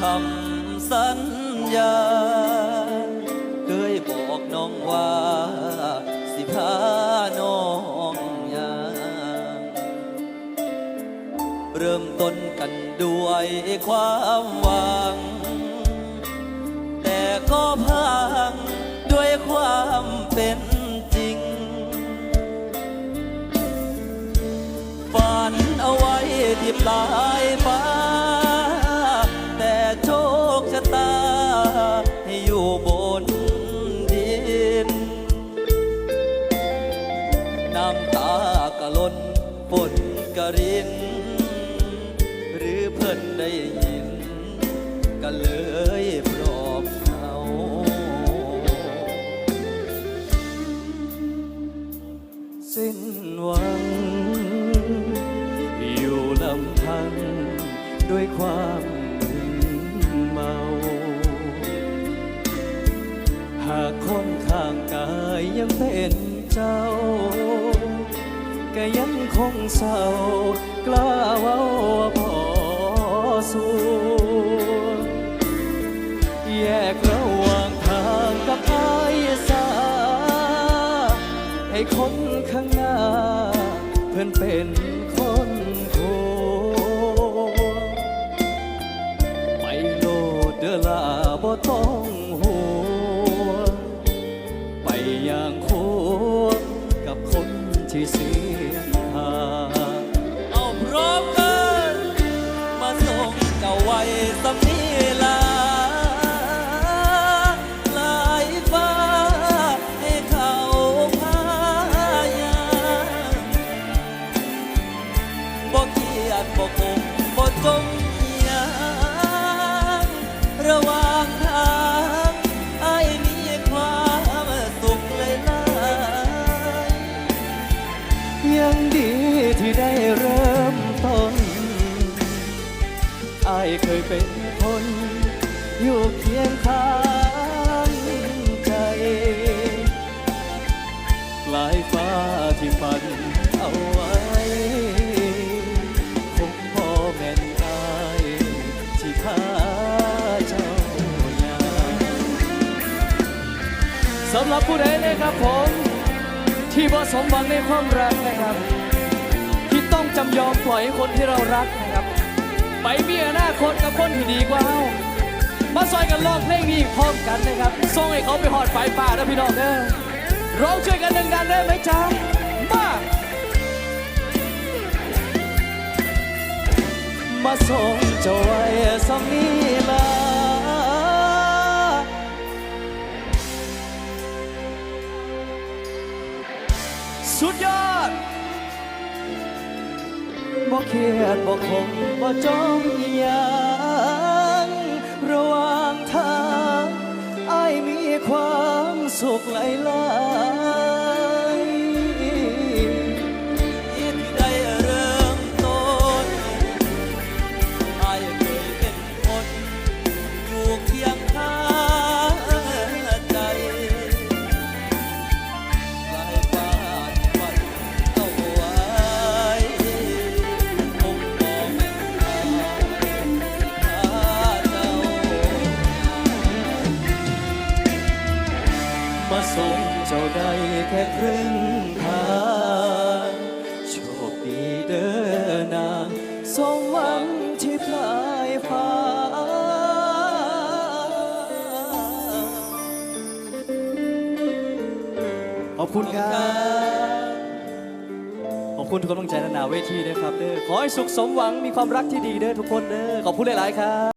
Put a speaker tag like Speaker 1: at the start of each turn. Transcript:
Speaker 1: คำสัญญา เคยบอกน้องว่า สิพาน้องยางเริ่มต้นกันด้วยความหวัง แต่ก็พังด้วยความเป็นจริง ฝันเอาไว้ที่ปลายฟ้า ริน หรือเพิ่นได้ยิน ก็เลยปลอบเขาสิ้นหวัง อยู่ลำพังด้วยความมึนเมา หากคนข้างกายยังเป็นเจ้า ก็ยังคงเศร้ากล้าเว้าว่าพอสู้แยกระหว่างทางกับอายสา ให้คนข้างหน้า เพื่อนเป็นคนโคไปโลดเดอลาบ่ต้อง เสียหาเอาพร้อมกันมาส่งเจ้าไว้สำนีลาลายฟ้าให้เขาพายามบ่เกียดบ่คงบ่จมเอียงระว่างทาง เคยเป็นคน อยู่เคียงข้างใจปลายฟ้าที่ฝันเอาไว้คงพอแม่นอายที่พาเจ้ายา
Speaker 2: สำหรับผู้ใดนะครับผม ที่บ่สมหวังในความรักนะครับ ที่ต้องจำยอมปล่อยคนที่เรารักนะครับ ไปมีอนาคตกับคนที่ดีกว่าเรามาซอยกันร้องเพลงนี้พร้อมกันนะครับส่งให้เขาไปหอดไฟป่านะพี่น้องเด้อร้องช่วยกันดังๆได้ไหมจ๊ะมา
Speaker 1: มาส่งเจ้าไว้สำนีลา บ่เครียดบ่คงบ่จ้องยังระหว่างทางไอ้ายมีความสุขหลายห เจ้าได้แค่ครึ่งทางโชคดีเด้อนางสมหวังที่ปลายฟ้า
Speaker 2: ขอบคุณครับ ขอบคุณทุกกำลังใจนานาเวทีด้วยครับเด้อขอให้สุขสมหวังมีความรักที่ดีเด้อทุกคนเด้อขอบคุณหลาย ๆ ครับ